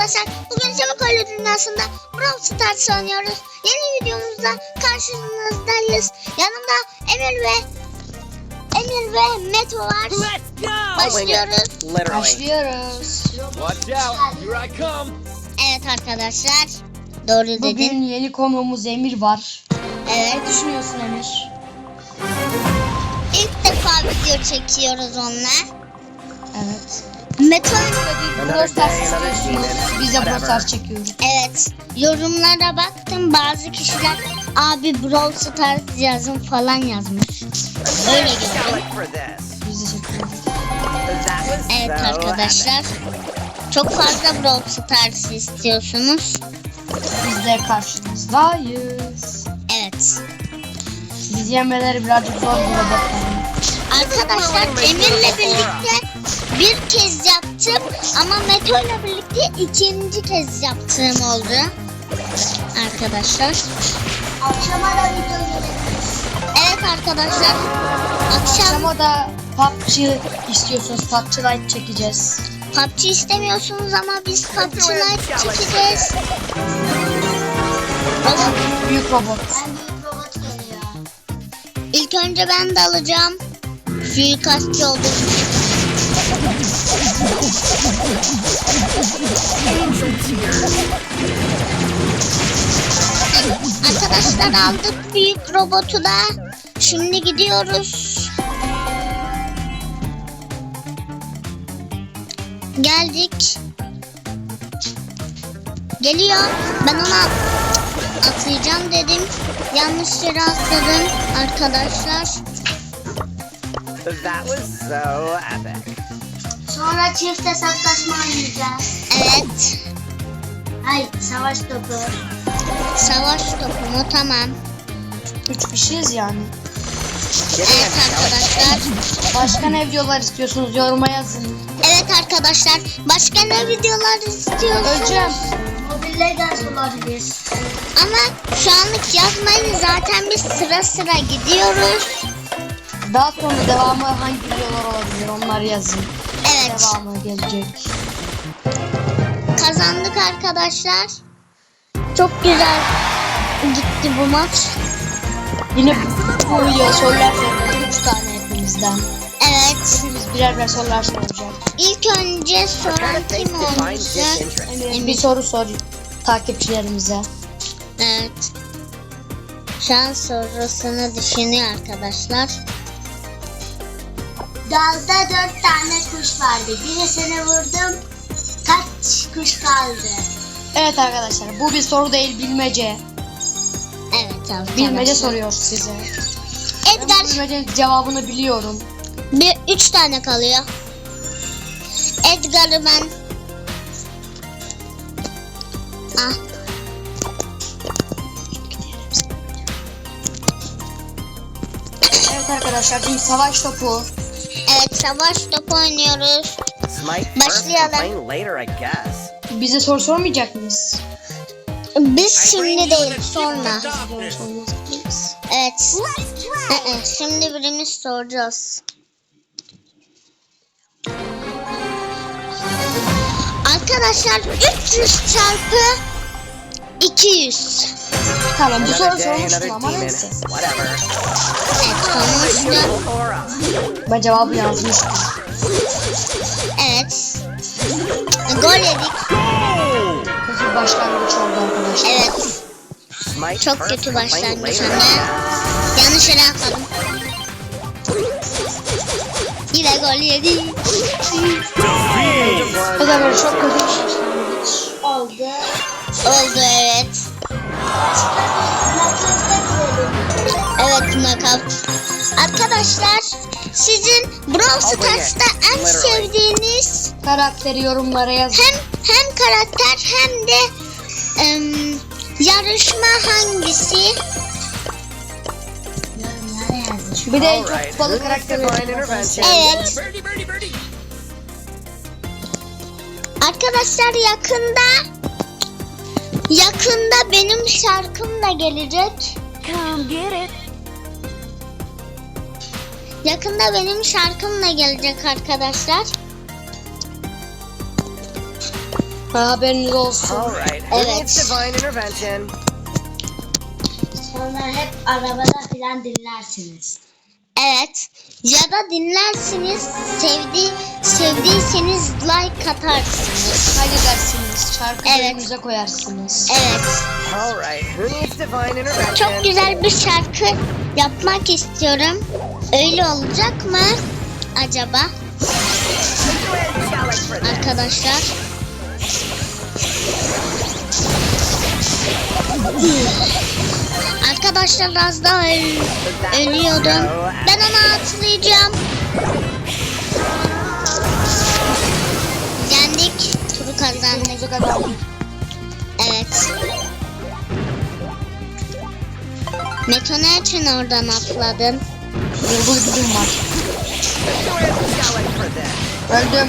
arkadaşlar. Bugün Çabuk Oyun Dünyası'nda Brawl Stars oynuyoruz. Yeni videomuzda karşınızdayız. Yanımda Emir ve Emir ve Meto var. Let's go! Başlıyoruz. Literally. Başlıyoruz. Watch out! Here I come! Evet arkadaşlar. Doğru dedin. Bugün yeni konuğumuz Emir var. Evet. Ne düşünüyorsun Emir? İlk defa video çekiyoruz onunla. Evet. İstiyorsunuz. Biz de Brawl çekiyoruz. Evet. Yorumlara baktım. Bazı kişiler abi Brawl Stars yazın falan yazmış. Öyle was Evet arkadaşlar. Çok fazla Brawl Stars istiyorsunuz. Biz de karşınızdayız. Evet. Biz yemeleri birazcık zor burada. Arkadaşlar Emir'le birlikte bir kez yaptım ama Meto'yla birlikte ikinci kez yaptığım oldu. Arkadaşlar. Akşama da video Evet arkadaşlar. Akşam Akşama da PUBG istiyorsunuz. PUBG Lite çekeceğiz. PUBG istemiyorsunuz ama biz PUBG Lite çekeceğiz. Oğlum, Büyük robot. İlk önce ben de alacağım. Suikastçı olduğum için. Arkadaşlar aldık büyük robotu da. Şimdi gidiyoruz. Geldik. Geliyor. Ben ona atlayacağım dedim. Yanlış yere atladım arkadaşlar. That was so epic. Sonra çift hesaplaşma oynayacağız. Evet. Ay savaş topu. Savaş topu mu? Tamam. Üç kişiyiz yani. Evet arkadaşlar. Başka ne videolar istiyorsunuz yoruma yazın. Evet arkadaşlar. Başka ne videolar istiyorsunuz? Öleceğim. Mobile Legends olabilir. Ama şu anlık yazmayın. Zaten biz sıra sıra gidiyoruz. Daha sonra devamı hangi videolar olabilir onları yazın. Evet. Devamı gelecek. Kazandık arkadaşlar. Çok güzel gitti bu maç. Yine bu video sorular soracak. Üç tane hepimizden. Evet. Hepimiz birer birer sorular soracak. İlk önce soran kim interest. Emir bir soru sor takipçilerimize. Evet. Şans sorusunu düşünüyor arkadaşlar. Dalda dört tane kuş vardı. Birisini vurdum. Kaç kuş kaldı? Evet arkadaşlar bu bir soru değil bilmece. Evet arkadaşlar. Bilmece soruyor size. Ben bu Edgar bilmecenin cevabını biliyorum. bir üç tane kalıyor. Edgar'ı ben Ah. Evet arkadaşlar şimdi savaş topu. Savaş topu oynuyoruz. Başlayalım. complain later, I guess. Bize soru sormayacak mıyız? Biz şimdi değil sonra. Evet. Ee, Şimdi birimiz soracağız. Arkadaşlar 300 çarpı 200. Tamam bu soru sormuştum ama neyse. Evet sormuştum. Ben cevabı yazmıştım. Evet. Gol yedik. Kötü başlangıç oldu arkadaşlar. Evet. Çok kötü başlangıç guess. Yanlış yere atladım. Yine gol yedik. Bu da böyle çok kötü bir başlangıç. Oldu. Oldu evet. Evet knockout. Arkadaşlar sizin Brawl Stars'ta en sevdiğiniz Karakteri yorumlara yazın. hem hem karakter hem de em, yarışma hangisi? Bir de en çok yazın. intervention? Evet. Arkadaşlar yakında yakında benim şarkım da gelecek. Come get it! Yakında benim şarkım da gelecek arkadaşlar. Ha, haberiniz olsun. Alright, Evet. needs divine intervention? Sonra hep arabada filan dinlersiniz. Evet. Ya da dinlersiniz. Sevdi sevdiyseniz like atarsınız. Kaydedersiniz. Şarkı Evet. koyarsınız. Evet. Çok güzel bir şarkı yapmak istiyorum. Öyle olacak mı acaba arkadaşlar? Arkadaşlar az daha öl- ölüyordum. Ben ona atlayacağım. Kadar. Evet. Meto ne için oradan atladın? Vurgul gücüm var. Öldüm.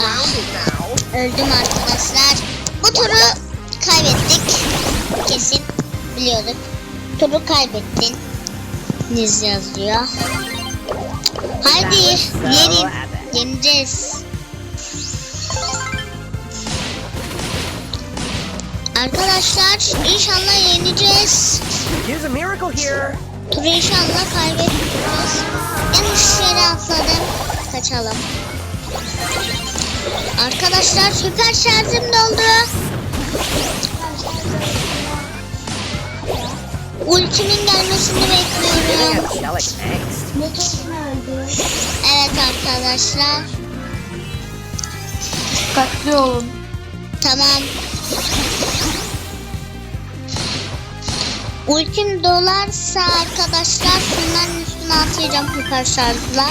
Ah, öldüm arkadaşlar. Bu turu kaybettik. Kesin biliyorduk. Turu kaybettin. Niz yazıyor. Haydi yenin. Yeneceğiz. Arkadaşlar inşallah yeneceğiz. Use a miracle here. Turu inşallah kaybetmeyeceğiz. Yanlış yere atladım. Kaçalım. Arkadaşlar süper şarjım doldu. Ultimin gelmesini bekliyorum. Evet arkadaşlar. Dikkatli olun. Tamam. Ultim dolarsa arkadaşlar şunların üstüne atacağım şarjla.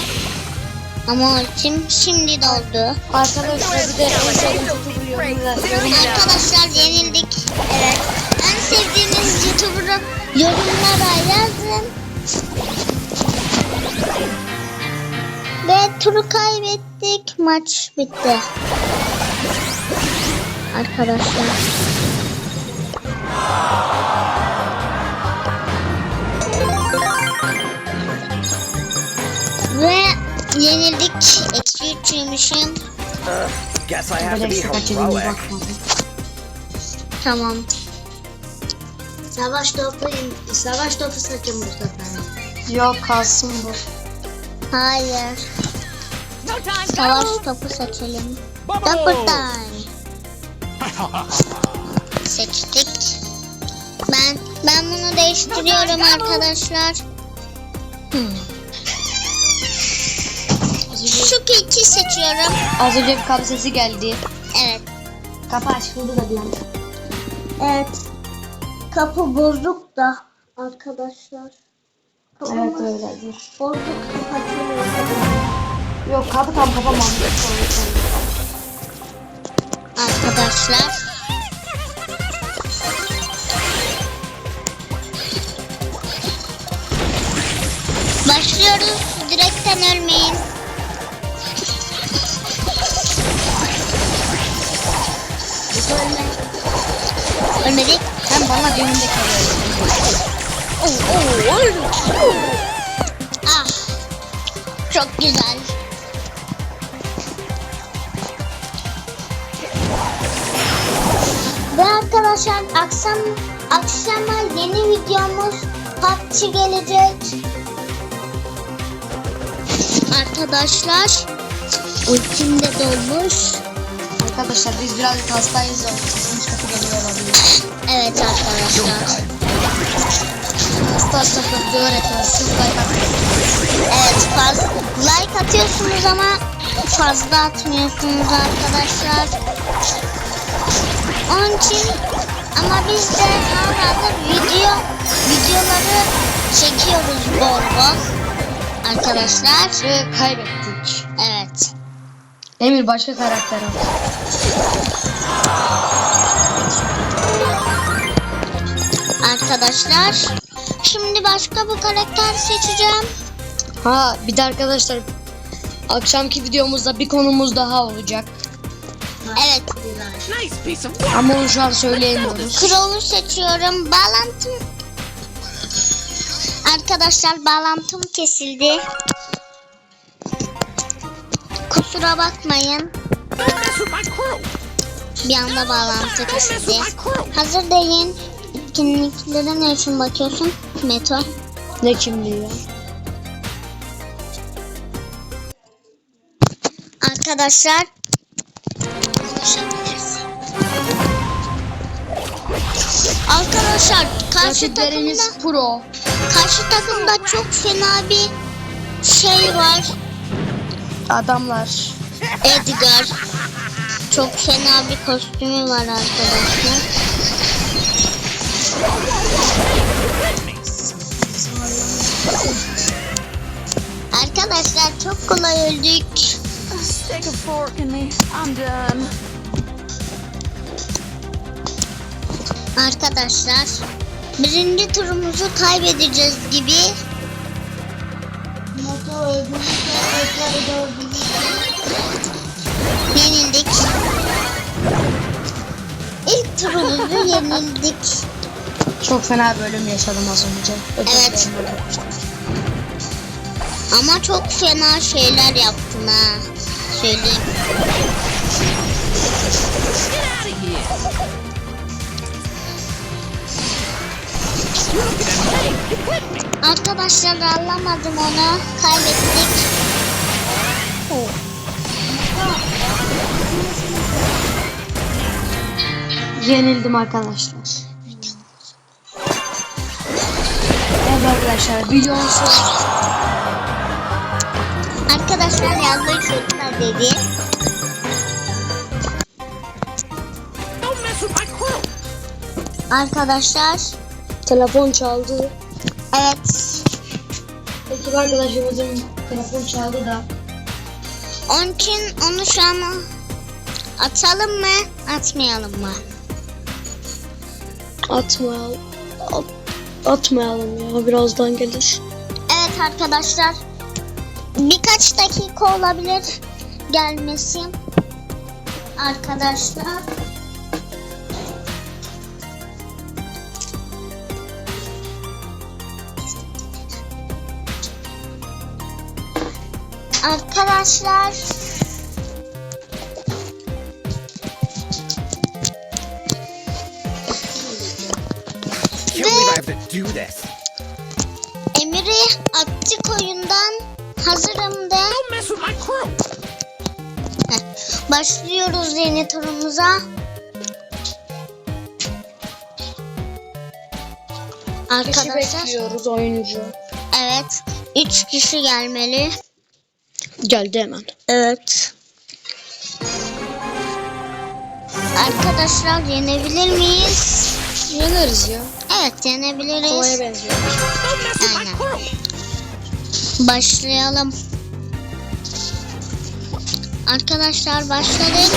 Ama ultim şimdi doldu. Arkadaşlar bir de en sevdiğim YouTuber. Arkadaşlar yenildik. Evet. En sevdiğiniz YouTuber'ı yorumlara yazın. Ve turu kaybettik. Maç bitti. Arkadaşlar. Ve yenildik. Eksi üçüymüşüm. Guess I have to Böyle be eksik kaçırdım heroic. bakmadım. Tamam. Savaş topu, savaş topu saçın bu sefer. Yok kalsın bu. Hayır. Savaş topu seçelim. Double time. Seçtik. Ben ben bunu değiştiriyorum arkadaşlar. Hmm. Şu keki seçiyorum. Az önce bir kapı sesi geldi. Evet. Kapı açıldı da bir an. Evet. Kapı bozuk da arkadaşlar. Evet öyledir. Bozuk. Yok kapı tam kapamam. Arkadaşlar. Başlıyoruz. Direkten ölmeyin. Ölmedik. Sen bana düğünde kalıyorsun. Ah. Çok güzel. Arkadaşlar akşam akşama yeni videomuz PUBG gelecek. Arkadaşlar ultim de dolmuş. Arkadaşlar biz birazcık hastayız. Sesimiz kötü geliyor olabilir. Evet arkadaşlar. Hasta hasta kötü öğretmezsin. Like atmayın. Evet fazla like atıyorsunuz ama fazla atmıyorsunuz arkadaşlar. İçin ama biz de hala video videoları çekiyoruz bol bol. Arkadaşlar. Ve kaybettik. Evet. Emir başka karakter al. Arkadaşlar. Şimdi başka bir karakter seçeceğim. Ha bir de arkadaşlar akşamki videomuzda bir konumuz daha olacak. Evet. Nice piece of work. Ama onu şu an söyleyemiyoruz. Crow'u seçiyorum. Bağlantım Arkadaşlar bağlantım kesildi. Kusura bakmayın. Don't mess with my crew. Bir anda bağlantı Don't mess kesildi. with my crew. Hazır değil. Etkinliklere ne için bakıyorsun? Meto. Ne kimliği ya? Arkadaşlar. Arkadaşlar karşı takımda pro. karşı takımda çok fena bir şey var. Adamlar. Edgar. Çok fena bir kostümü var arkadaşlar. Arkadaşlar çok kolay öldük. Stick a fork in me. I'm done. Arkadaşlar birinci turumuzu kaybedeceğiz gibi. Yenildik. İlk turumuzu yenildik. Çok fena bölüm yaşadım az önce. Özür Evet. Ama çok fena şeyler yaptın ha. Söyleyeyim. Arkadaşlar alamadım onu. Kaybettik. Yenildim arkadaşlar. Evet arkadaşlar videonun sonu. Arkadaşlar yazdığı çocuklar dedi. Arkadaşlar Telefon çaldı. evet. Ekip arkadaşımızın telefon çaldı da. Onun için onu şu an atalım mı atmayalım mı? Atmayalım. At- atmayalım ya birazdan gelir. Evet arkadaşlar. Birkaç dakika olabilir gelmesi. Arkadaşlar. Arkadaşlar. This. Emir'i attık oyundan. Hazırım de. Heh, Başlıyoruz yeni turumuza. Kişi Arkadaşlar bekliyoruz oyuncu. evet 3 kişi gelmeli. Geldi hemen. Evet. Arkadaşlar yenebilir miyiz? Yeneriz ya. Evet Kolaya yenebiliriz. benziyor. With my Aynen. Başlayalım. Arkadaşlar başladık.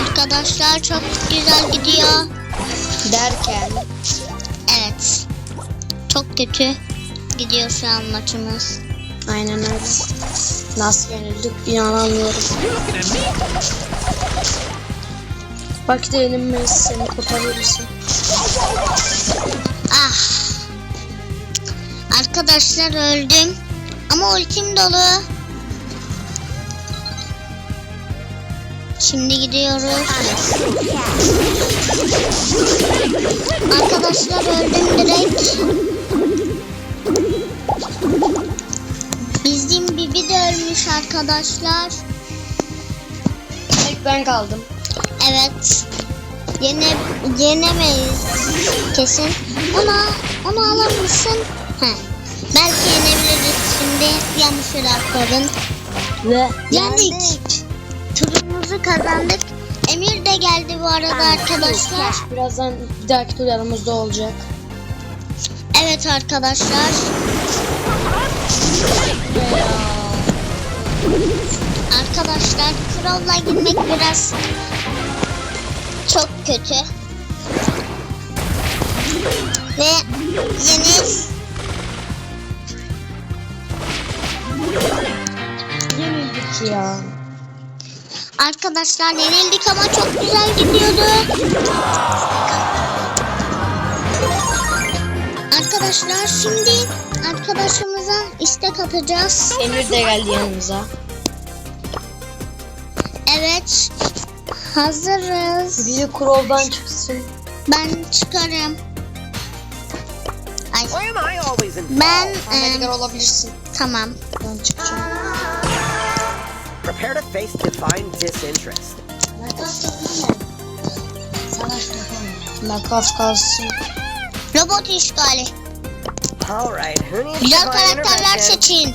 Arkadaşlar çok güzel gidiyor. Derken. Çok kötü gidiyor şu an maçımız. Aynen öyle. Nasıl yenildik inanamıyorum. You're looking at me. Belki de yenilmeyiz seni kurtarırız. Ah. Arkadaşlar öldüm. Ama ultim dolu. Şimdi gidiyoruz. Arkadaşlar öldüm direkt. Arkadaşlar. Tek ben kaldım. Evet. Yene, yenemeyiz kesin. Ona, onu alır mısın? He. Belki yenebiliriz şimdi. Yanlış atladın. Ve Yendik. Turumuzu kazandık. Emir de geldi bu arada arkadaşlar. Birazdan bir dahaki tur yanımızda olacak. Evet arkadaşlar. Arkadaşlar Crow'la girmek biraz çok kötü. Ve yeni Yenildik ya. arkadaşlar yenildik ama çok güzel gidiyordu. arkadaşlar şimdi arkadaşımıza istek atacağız. Emir de geldi yanımıza. Evet. Hazırız. Biri Crow'dan çıksın. Ben çıkarım. Ay Why am I always in? ben Sen e, Edgar olabilirsin. tamam. Ben çıkacağım. Prepare to face divine disinterest. Savaş topu. Makas kalsın. Robot işgali. All right, who needs Güzel divine karakterler intervention? seçin.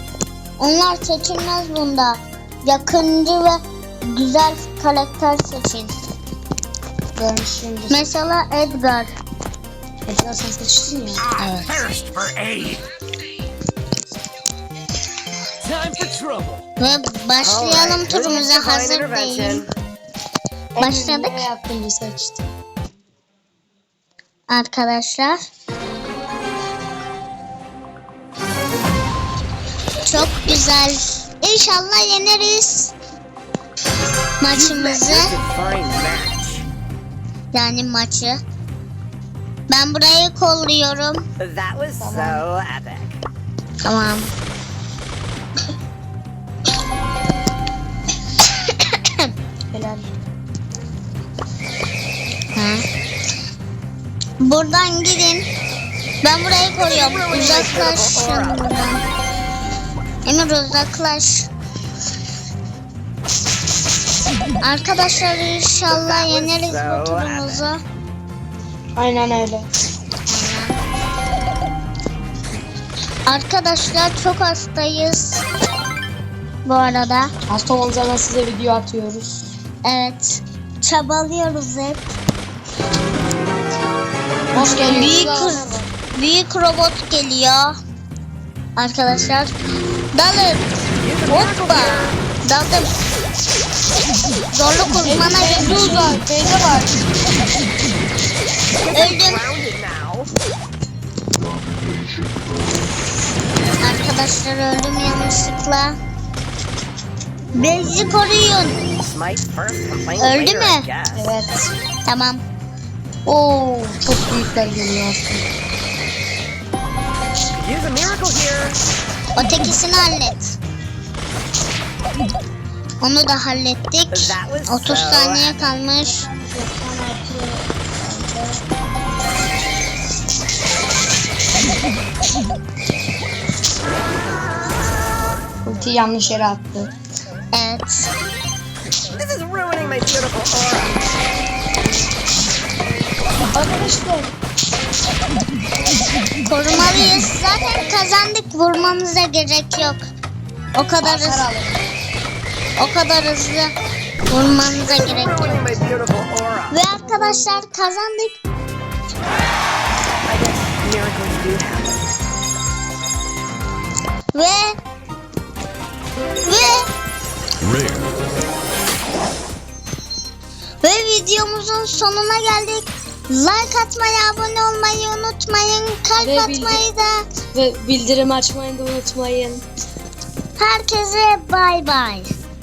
Onlar seçilmez bunda. Yakıncı ve güzel karakter seçin. Görmüşsündür. Mesela Edgar. Edgar sen seçtin ya. I thirst for aid. Time for trouble. Ve başlayalım right, turumuza hazır değil. Başladık. Arkadaşlar. Çok güzel. İnşallah yeneriz. Maçımızı. Yani maçı. Ben burayı kolluyorum. That was so epic. Tamam. Helal. Ha. Buradan gidin. Ben burayı koruyorum. Uzaklaşın buradan. Emir uzaklaş. Arkadaşlar inşallah yeneriz bu turumuzu. Aynen öyle. Arkadaşlar çok hastayız. Bu arada. Hasta zaman size video atıyoruz. Evet. Çabalıyoruz hep. Hoş geliyor. Büyük, büyük robot geliyor. Arkadaşlar. Dalın. Hoppa. Daldım. Zorluk uzmana Teyze girdim. uzak. Teyze var. Öldüm. Now. Arkadaşlar öldüm yanlışlıkla. Bezi koruyun. Öldü mü? Evet. Tamam. Oo, çok büyükler geliyor. Ötekisini hallet. Onu da hallettik. That was 30 so saniye kalmış. Ulti yanlış yere attı. Evet. This is ruining my beautiful aura. Arkadaşlar. Korumalıyız. Zaten kazandık. Vurmamıza gerek yok. O kadar Hasar hızlı. alın. O kadar hızlı. Vurmanıza gerek yok. Ve arkadaşlar kazandık. Ve ve ve videomuzun sonuna geldik. Like atmayı, abone olmayı unutmayın. Kalp Ve atmayı da. Ve bildirim açmayı da unutmayın. Herkese bay bay.